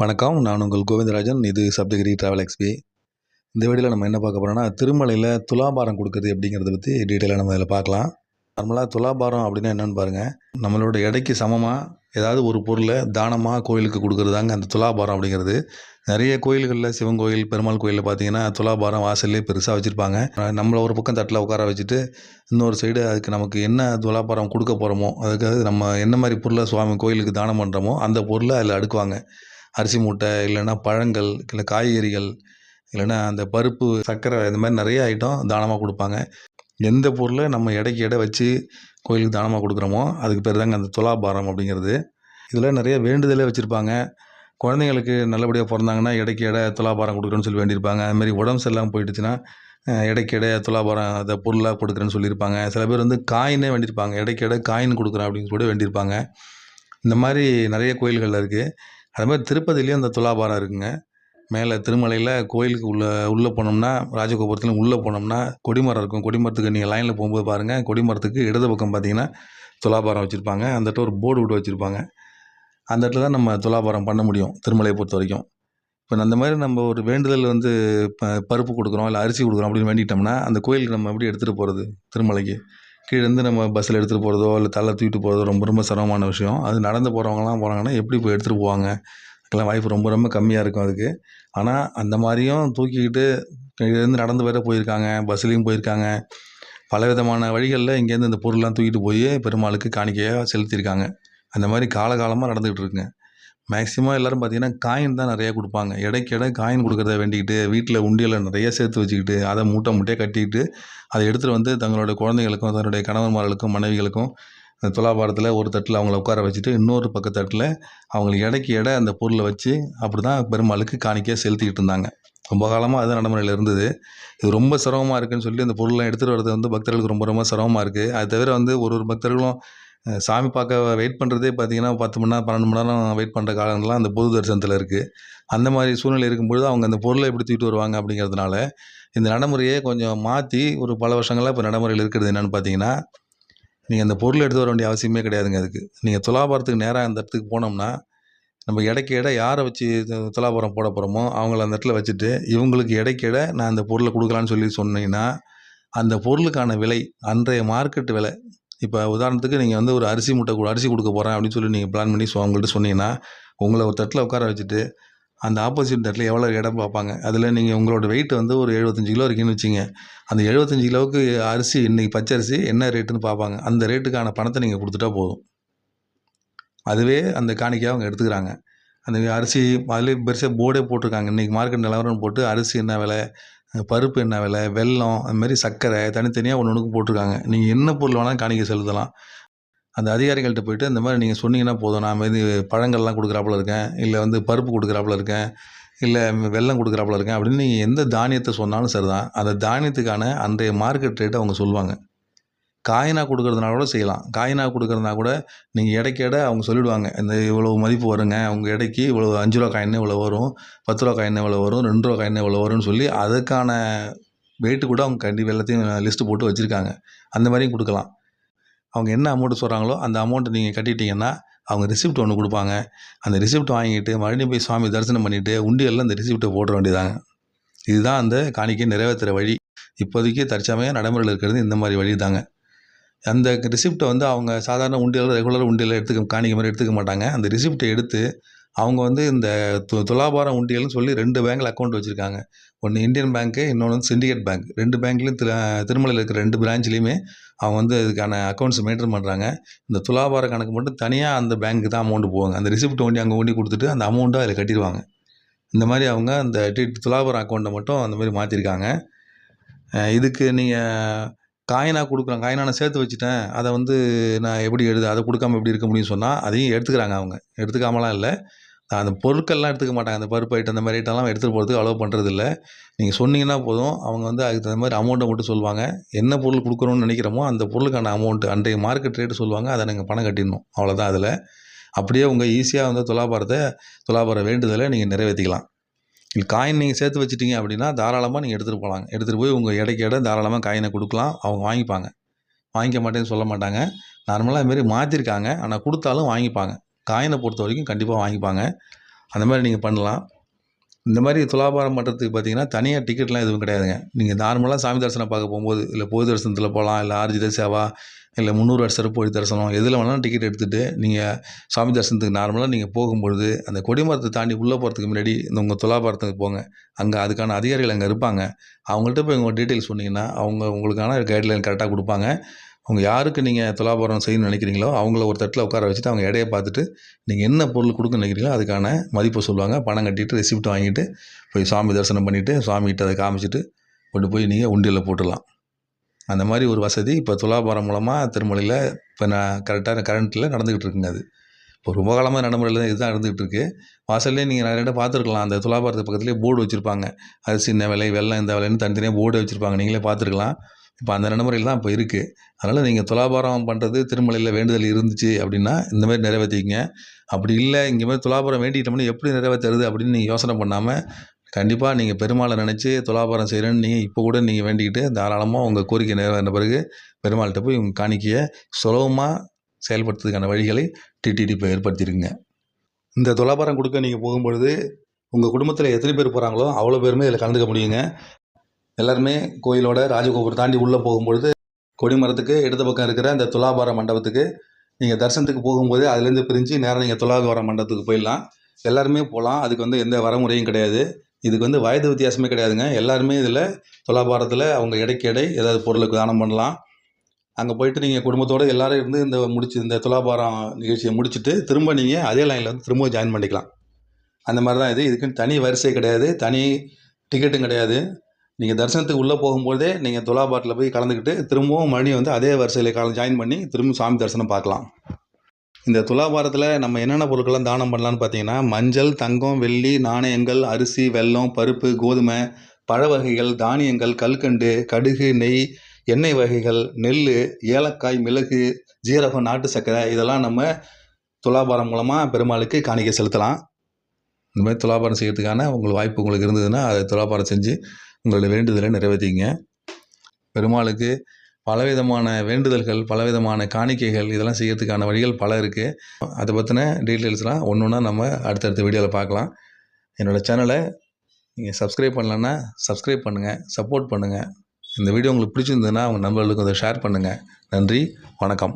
வணக்கம் நான் உங்கள் கோவிந்தராஜன். இது சப்தகிரி ட்ராவல் எக்ஸ்பி இந்த வீடியோவில் நம்ம என்ன பார்க்க போகிறோம்னா திருமலையில் துலாபாரம் கொடுக்குறது அப்படிங்கிறத பற்றி டீட்டெயிலாக நம்ம இதில் பார்க்கலாம். நார்மலாக துலாபாரம் அப்படின்னா என்னென்னு பாருங்கள் நம்மளோட எடைக்கு சமமாக ஏதாவது ஒரு பொருளை தானமாக கோயிலுக்கு கொடுக்குறதாங்க அந்த துலாபாரம் அப்படிங்கிறது. நிறைய கோயில்களில் சிவன் கோயில் பெருமாள் கோயிலில் பார்த்தீங்கன்னா துலாபாரம் வாசல்லே பெருசாக வச்சுருப்பாங்க. நம்மளை ஒரு பக்கம் தட்டில் உட்கார வச்சுட்டு இன்னொரு சைடு அதுக்கு நமக்கு என்ன துலாபாரம் கொடுக்க போகிறோமோ அதுக்காக நம்ம என்ன மாதிரி பொருளை சுவாமி கோயிலுக்கு தானம் பண்ணுறோமோ அந்த பொருளை அதில் அடுக்குவாங்க. அரிசி மூட்டை இல்லைன்னா பழங்கள் இல்லை காய்கறிகள் இல்லைன்னா அந்த பருப்பு சர்க்கரை இந்த மாதிரி நிறைய ஐட்டம் தானமாக கொடுப்பாங்க. எந்த பொருளை நம்ம எடைக்கு எடை வச்சு கோயிலுக்கு தானமாக கொடுக்குறோமோ அதுக்கு பேர் தாங்க அந்த துலாபாரம் அப்படிங்கிறது. இதில் நிறைய வேண்டுதலே வச்சுருப்பாங்க. குழந்தைங்களுக்கு நல்லபடியாக பிறந்தாங்கன்னா இடைக்கு எடை துலாபாரம் கொடுக்குறேன்னு சொல்லி வேண்டியிருப்பாங்க. அதுமாரி உடம்பு சரியில்லாமல் போயிடுச்சுன்னா இடைக்கு எடை துலாபாரம் அதை பொருளாக கொடுக்குறேன்னு சொல்லியிருப்பாங்க. சில பேர் வந்து காயினே வேண்டியிருப்பாங்க. இடைக்கு எடை காயின் கொடுக்குறேன் அப்படின்னு கூட வேண்டியிருப்பாங்க. இந்த மாதிரி நிறைய கோயில்களில் இருக்குது அது மாதிரி திருப்பதிலையும் அந்த துலாபாரம் இருக்குங்க. மேலே திருமலையில் கோயிலுக்கு உள்ளே உள்ளே போனோம்னா ராஜகோபுரத்துலேயும் உள்ளே போனோம்னா கொடிமரம் இருக்கும். கொடிமரத்துக்கு நீங்கள் லைனில் போகும்போது பாருங்கள் கொடிமரத்துக்கு இடது பக்கம் பார்த்தீங்கன்னா துலாபாரம் வச்சுருப்பாங்க. அந்த இடத்துல ஒரு போர்டு விட்டு வச்சுருப்பாங்க. அந்த இடத்துல தான் நம்ம துலாபாரம் பண்ண முடியும் திருமலையை பொறுத்த வரைக்கும். இப்போ அந்த மாதிரி நம்ம ஒரு வேண்டுதல் வந்து ப- பருப்பு கொடுக்குறோம் இல்லை அரிசி கொடுக்குறோம் அப்படின்னு வேண்டிட்டோம்னா அந்த கோயிலுக்கு நம்ம எப்படி எடுத்துகிட்டு போகிறது திருமலைக்கு? கீழே இருந்து நம்ம பஸ்ஸில் எடுத்துகிட்டு போகிறதோ இல்லை தலை தூக்கிட்டு போகிறதோ ரொம்ப ரொம்ப சிரமமான விஷயம். அது நடந்து போகிறவங்கலாம் போகிறாங்கன்னா எப்படி போய் எடுத்துகிட்டு போவாங்க? அதுக்கெல்லாம் வாய்ப்பு ரொம்ப ரொம்ப கம்மியாக இருக்கும் அதுக்கு. ஆனால் அந்த மாதிரியும் தூக்கிக்கிட்டு இங்கேருந்து நடந்து வேற போயிருக்காங்க பஸ்லேயும் போயிருக்காங்க. பல விதமான வழிகளில் இங்கேருந்து இந்த பொருள்லாம் தூக்கிட்டு போய் பெருமாளுக்கு காணிக்கையாக செலுத்தியிருக்காங்க. அந்த மாதிரி காலகாலமாக நடந்துகிட்டு இருக்குங்க. மேக்ஸிமம் எல்லாரும் பார்த்தீங்கன்னா காயின் தான் நிறைய கொடுப்பாங்க. எடைக்கு எடை காயின் கொடுக்குறத வேண்டிக்கிட்டு வீட்டில் உண்டியலில் நிறைய சேர்த்து வச்சுக்கிட்டு அதை மூட்டை மூட்டையாக கட்டிக்கிட்டு அதை எடுத்துகிட்டு வந்து தங்களோட குழந்தைகளுக்கும் தன்னுடைய கணவன்மார்களுக்கும் மனைவிகளுக்கும் அந்த துலாபாரத்தில் ஒரு தட்டில் அவங்கள உட்கார வச்சுட்டு இன்னொரு பக்க தட்டில் அவங்களுக்கு இடைக்கு எடை அந்த பொருளை வச்சு அப்படி தான் பெருமாளுக்கு காணிக்கையாக செலுத்திக்கிட்டு இருந்தாங்க. ரொம்ப காலமாக அதுதான் நடைமுறையில் இருந்தது. இது ரொம்ப சிரமமாக இருக்குன்னு சொல்லி அந்த பொருள்லாம் எடுத்துகிட்டு வரது வந்து பக்தர்களுக்கு ரொம்ப ரொம்ப சிரமமாக இருக்குது அது தவிர வந்து ஒரு ஒரு பக்தர்களும் சாமி பார்க்க வெயிட் பண்ணுறதே பார்த்தீங்கன்னா பத்து மணி நேரம் பன்னெண்டு மணி நேரம் வெயிட் பண்ணுற காலங்கள்லாம் அந்த பொது தரிசனத்தில் இருக்குது அந்த மாதிரி சூழ்நிலை இருக்கும்பொழுது அவங்க அந்த பொருளை எப்படி தூக்கிட்டு வருவாங்க அப்படிங்கிறதுனால இந்த நடைமுறையை கொஞ்சம் மாற்றி ஒரு பல வருஷங்களாக இப்போ நடைமுறையில் இருக்கிறது என்னென்னு பார்த்தீங்கன்னா நீங்கள் அந்த பொருளை எடுத்து வர வேண்டிய அவசியமே கிடையாதுங்க அதுக்கு. நீங்கள் துலாபாரத்துக்கு நேராக அந்த இடத்துக்கு போனோம்னா நம்ம இடைக்கு இட யாரை வச்சு துலாபாரம் போட போகிறோமோ அவங்கள அந்த இடத்துல வச்சுட்டு இவங்களுக்கு இடைக்கு இட நான் அந்த பொருளை கொடுக்கலான்னு சொல்லி சொன்னீங்கன்னா அந்த பொருளுக்கான விலை அன்றைய மார்க்கெட் விலை இப்போ உதாரணத்துக்கு நீங்கள் வந்து ஒரு அரிசி மூட்டை கூட அரிசி கொடுக்க போகிறேன் அப்படின்னு சொல்லி நீங்கள் பிளான் பண்ணி சொ- அவங்கள்ட்ட சொன்னீங்கன்னா உங்களை ஒரு தட்டில் உட்கார வச்சுட்டு அந்த ஆப்போசிட் தட்டில் எவ்வளோ இடம் பார்ப்பாங்க? அதில் நீங்கள் உங்களோட வெயிட் வந்து ஒரு எழுபத்தஞ்சு கிலோ இருக்குன்னு வச்சிங்க. அந்த எழுபத்தஞ்சு கிலோவுக்கு அரிசி இன்றைக்கி பச்சை அரிசி என்ன ரேட்டுன்னு பார்ப்பாங்க. அந்த ரேட்டுக்கான பணத்தை நீங்கள் கொடுத்துட்டா போதும். அதுவே அந்த காணிக்கையாக அவங்க எடுத்துக்கிறாங்க. அந்த அரிசி அதுலேயே பெருசாக போர்டே போட்டிருக்காங்க. இன்றைக்கி மார்க்கெட் நிலவரம் போட்டு அரிசி என்ன விலை பருப்பு என்ன விலை வெல்லம் அதுமாரி மாதிரி சர்க்கரை தனித்தனியாக ஒன்று ஒன்றுக்கு போட்டிருக்காங்க. நீங்கள் என்ன பொருள் வேணாலும் காணிக்கை செலுத்தலாம். அந்த அதிகாரிகள்கிட்ட போயிட்டு இந்த மாதிரி நீங்கள் சொன்னீங்கன்னா போதும். நான் இது பழங்கள்லாம் கொடுக்குறாப்புல இருக்கேன். இல்லை வந்து பருப்பு கொடுக்குறாப்புல இருக்கேன். இல்லை வெல்லம் கொடுக்குறாப்புல இருக்கேன் அப்படின்னு நீங்கள் எந்த தானியத்தை சொன்னாலும் சரி தான் அந்த தானியத்துக்கான அன்றைய மார்க்கெட் ரேட்டை அவங்க சொல்லுவாங்க. காயினாக கொடுக்குறதுனால கூட செய்யலாம். காயினாக கொடுக்கறதுனா கூட நீங்கள் எடைக்கு எடை அவங்க சொல்லிடுவாங்க. இந்த இவ்வளோ மதிப்பு வருங்க. உங்கள் எடைக்கு இவ்வளோ அஞ்சு ரூபா காயின் இவ்வளோ வரும். பத்து ரூபா காயின் இவ்வளோ வரும். ரெண்டு ரூபா காயின் இவ்வளோ வரும்னு சொல்லி அதுக்கான வெயிட்டு கூட அவங்க கண்டிப்பாக எல்லாத்தையும் லிஸ்ட்டு போட்டு வச்சுருக்காங்க. அந்த மாதிரியும் கொடுக்கலாம். அவங்க என்ன அமௌண்ட் சொல்கிறாங்களோ அந்த அமௌண்ட்டை நீங்கள் கட்டிட்டீங்கன்னா அவங்க ரிசிப்ட் ஒன்று கொடுப்பாங்க. அந்த ரிசிப்ட் வாங்கிட்டு மறுபடியும் போய் சுவாமி தரிசனம் பண்ணிவிட்டு உண்டியெல்லாம் அந்த ரிசிப்ட்டை போட வேண்டியதாங்க இதுதான் அந்த காணிக்கை நிறைவேற்றுற வழி. இப்போதைக்கு தற்சமயம் நடைமுறையில் இருக்கிறது இந்த மாதிரி வழி தாங்க அந்த ரிசிப்ட்டை வந்து அவங்க சாதாரண உண்டியல் ரெகுலர் உண்டியலில் எடுத்துக்க காணிக்கை மாதிரி எடுத்துக்க மாட்டாங்க. அந்த ரிசிப்ட்டை எடுத்து அவங்க வந்து இந்த து துலாபாரம் உண்டியல்னு சொல்லி ரெண்டு பேங்க்கில் அக்கௌண்ட் வச்சுருக்காங்க. ஒன்று இந்தியன் பேங்க்கு இன்னொன்று வந்து சிண்டிகேட் பேங்க் ரெண்டு பேங்க்லேயும் திரு திருமலையில் இருக்கிற ரெண்டு பிரான்ச்லேயுமே அவங்க வந்து அதுக்கான அக்கௌண்ட்ஸ் மெயின்டைன் பண்ணுறாங்க இந்த துலாபார கணக்கு மட்டும் தனியாக அந்த பேங்க்கு தான் அமௌண்ட் போவாங்க அந்த ரிசிப்ட் ஒண்டி அங்கே ஒண்டி கொடுத்துட்டு அந்த அமௌண்ட்டை அதில் கட்டிடுவாங்க. இந்த மாதிரி அவங்க அந்த டி துலாபாரம் அக்கௌண்ட்டை மட்டும் அந்த மாதிரி மாற்றிருக்காங்க இதுக்கு நீங்கள் காயினாக கொடுக்குறேன் காயினாக நான் சேர்த்து வச்சுட்டேன். அதை வந்து நான் எப்படி எழுது அதை கொடுக்காம எப்படி இருக்க முடியும்னு சொன்னால் அதையும் எடுத்துக்கிறாங்க அவங்க. எடுத்துக்காமலாம் இல்லை. அந்த பொருட்கள்லாம் எடுத்துக்க மாட்டாங்க. அந்த பருப்பு ஐட்டம் அந்த மாதிரி ஐட்டம்லாம் எடுத்துகிட்டு போகிறதுக்கு அலோவ் பண்ணுறது இல்லை நீங்கள் சொன்னீங்கன்னா போதும். அவங்க வந்து அதுக்கு தகுந்த மாதிரி அமௌண்ட்டை மட்டும் சொல்லுவாங்க. என்ன பொருள் கொடுக்குறோன்னு நினைக்கிறோமோ அந்த பொருளுக்கான அமௌண்ட் அன்றைய மார்க்கெட் ரேட்டு சொல்லுவாங்க. அதை நீங்கள் பணம் கட்டிடணும். அவ்வளோதான் அதில். அப்படியே உங்கள் ஈஸியாக வந்து துலாபாரத்தை துலாபார வேண்டுதலை நீங்கள் நிறைவேற்றிக்கலாம் காயின் நீங்கள் சேர்த்து வச்சிட்டீங்க அப்படின்னா தாராளமாக நீங்கள் எடுத்துகிட்டு போகலாம். எடுத்துகிட்டு போய் உங்கள் இடைக்கு இடம் தாராளமாக காயினை கொடுக்கலாம். அவங்க வாங்கிப்பாங்க. வாங்கிக்க மாட்டேன்னு சொல்ல மாட்டாங்க. நார்மலாக அதுமாரி மாற்றிருக்காங்க ஆனால் கொடுத்தாலும் வாங்கிப்பாங்க. காயினை பொறுத்த வரைக்கும் கண்டிப்பாக வாங்கிப்பாங்க. அந்த மாதிரி நீங்கள் பண்ணலாம். இந்த மாதிரி துலாபாரம் பண்ணுறதுக்கு பார்த்தீங்கன்னா தனியாக டிக்கெட்லாம் எதுவும் கிடையாதுங்க. நீங்கள் நார்மலாக சாமி தரிசனம் பார்க்க போகும்போது இல்லை பொது தரிசனத்தில் போகலாம் இல்லை ஆர்ஜித சேவா இல்லை முந்நூறு வருஷ பொது தரிசனம் எதில் வேணாலும் டிக்கெட் எடுத்துகிட்டு நீங்கள் சாமி தரிசனத்துக்கு நார்மலாக நீங்கள் போகும்பொழுது அந்த கொடிமரத்தை தாண்டி உள்ளே போகிறதுக்கு முன்னாடி இந்த உங்கள் துலாபாரத்துக்கு போங்க. அங்கே அதுக்கான அதிகாரிகள் அங்கே இருப்பாங்க. அவங்கள்ட்ட போய் உங்கள் டீட்டெயில்ஸ் சொன்னீங்கன்னா அவங்க உங்களுக்கான கைட்லைன் கரெக்டாக கொடுப்பாங்க. அவங்க யாருக்கு நீங்கள் துலாபாரம் செய்யணும்னு நினைக்கிறீங்களோ அவங்கள ஒரு தட்டில் உட்கார வச்சுட்டு அவங்க எடையை பார்த்துட்டு நீங்கள் என்ன பொருள் கொடுக்க நினைக்கிறீங்களோ அதுக்கான மதிப்பை சொல்லுவாங்க. பணம் கட்டிட்டு ரெசிப்ட் வாங்கிட்டு போய் சாமி தரிசனம் பண்ணிவிட்டு சாமிகிட்ட அதை காமிச்சிட்டு கொண்டு போய் நீங்கள் உண்டியலில் போட்டுடலாம். அந்த மாதிரி ஒரு வசதி இப்போ துலாபாரம் மூலமாக திருமலையில் இப்போ நான் கரெக்டாக கரண்ட்டில் நடந்துக்கிட்டு இருக்குங்க அது. இப்போ ரொம்ப காலமாக நடைமுறையில் தான் இதுதான் நடந்துகிட்டு இருக்குது வாசல்லே நீங்கள் நிறைய இடம் பார்த்துருக்கலாம். அந்த துலாபாரத்துக்கு பக்கத்துலேயே போர்டு வச்சுருப்பாங்க. அரிசி இந்த விலை வெள்ளம் இந்த விலைன்னு தனித்தனியாக போர்டு வச்சுருப்பாங்க. நீங்களே பார்த்துருக்கலாம். இப்போ அந்த நடைமுறையில் தான் இப்போ இருக்குது அதனால் நீங்கள் துலாபாரம் பண்ணுறது திருமலையில் வேண்டுதல் இருந்துச்சு அப்படின்னா இந்த மாதிரி நிறைவேற்றிக்கங்க அப்படி இல்லை இங்கே மாதிரி துலாபாரம் வேண்டிக்கிட்டோம்னா எப்படி நிறைவேற்றுறது அப்படின்னு நீங்கள் யோசனை பண்ணாமல் கண்டிப்பாக நீங்கள் பெருமாளை நினச்சி துலாபாரம் செய்கிறேன்னு நீங்கள் இப்போ கூட நீங்கள் வேண்டிக்கிட்டு தாராளமாக உங்கள் கோரிக்கை நிறைவேறின பிறகு பெருமாள்கிட்ட போய் உங்கள் காணிக்கையை சுலபமாக செயல்படுத்துறதுக்கான வழிகளை டிடிடி இப்போ ஏற்படுத்தியிருக்குங்க இந்த துலாபாரம் கொடுக்க நீங்கள் போகும்பொழுது உங்கள் குடும்பத்தில் எத்தனை பேர் போகிறாங்களோ அவ்வளோ பேருமே இதில் கலந்துக்க முடியுங்க. எல்லாருமே கோயிலோட ராஜகோபுரம் தாண்டி உள்ளே போகும்பொழுது கொடிமரத்துக்கு இடது பக்கம் இருக்கிற அந்த துலாபார மண்டபத்துக்கு நீங்கள் தரிசனத்துக்கு போகும்போது அதுலேருந்து பிரிஞ்சு நேராக நீங்கள் துலாபார மண்டபத்துக்கு போயிடலாம். எல்லாருமே போகலாம் அதுக்கு வந்து எந்த வரமுறையும் கிடையாது. இதுக்கு வந்து வயது வித்தியாசமே கிடையாதுங்க. எல்லாருமே இதில் துலாபாரத்தில் அவங்க இடைக்கு இடை ஏதாவது பொருளுக்கு தானம் பண்ணலாம். அங்கே போயிட்டு நீங்கள் குடும்பத்தோடு எல்லோரும் இருந்து இந்த முடிச்சு இந்த துலாபாரம் நிகழ்ச்சியை முடிச்சுட்டு திரும்ப நீங்கள் அதே லைனில் வந்து திரும்ப ஜாயின் பண்ணிக்கலாம். அந்த மாதிரி தான் இது. இதுக்குன்னு தனி வரிசை கிடையாது. தனி டிக்கெட்டும் கிடையாது. நீங்கள் தரிசனத்துக்கு உள்ளே போகும்போதே நீங்கள் துலாபாரத்தில் போய் கலந்துக்கிட்டு திரும்பவும் மறுபடியும் வந்து அதே வரிசையில் கல ஜாயின் பண்ணி திரும்ப சாமி தரிசனம் பார்க்கலாம். இந்த துலாபாரத்தில் நம்ம என்னென்ன பொருட்கள்லாம் தானம் பண்ணலான்னு பார்த்தீங்கன்னா மஞ்சள் தங்கம் வெள்ளி நாணயங்கள் அரிசி வெல்லம் பருப்பு கோதுமை பழ வகைகள் தானியங்கள் கல்கண்டு கடுகு நெய் எண்ணெய் வகைகள் நெல் ஏலக்காய் மிளகு ஜீரகம் நாட்டு சர்க்கரை இதெல்லாம் நம்ம துலாபாரம் மூலமாக பெருமாளுக்கு காணிக்கை செலுத்தலாம். இந்த மாதிரி துலாபாரம் செய்கிறதுக்கான உங்களுக்கு வாய்ப்பு உங்களுக்கு இருந்ததுன்னா அதை துலாபாரம் செஞ்சு உங்களுடைய வேண்டுதலை நிறைவேற்றிங்க. பெருமாளுக்கு பலவிதமான வேண்டுதல்கள் பலவிதமான காணிக்கைகள் இதெல்லாம் செய்யறதுக்கான வழிகள் பல இருக்குது அதை பற்றின டீட்டெயில்ஸ்லாம் ஒன்று ஒன்றா நம்ம அடுத்தடுத்த வீடியோவில் பார்க்கலாம். என்னோடய சேனலை நீங்கள் சப்ஸ்கிரைப் பண்ணலன்னா சப்ஸ்கிரைப் பண்ணுங்கள் சப்போர்ட் பண்ணுங்கள் இந்த வீடியோ உங்களுக்கு பிடிச்சிருந்ததுன்னா உங்கள் நண்பர்களுக்கு அதை ஷேர் பண்ணுங்கள் நன்றி வணக்கம்.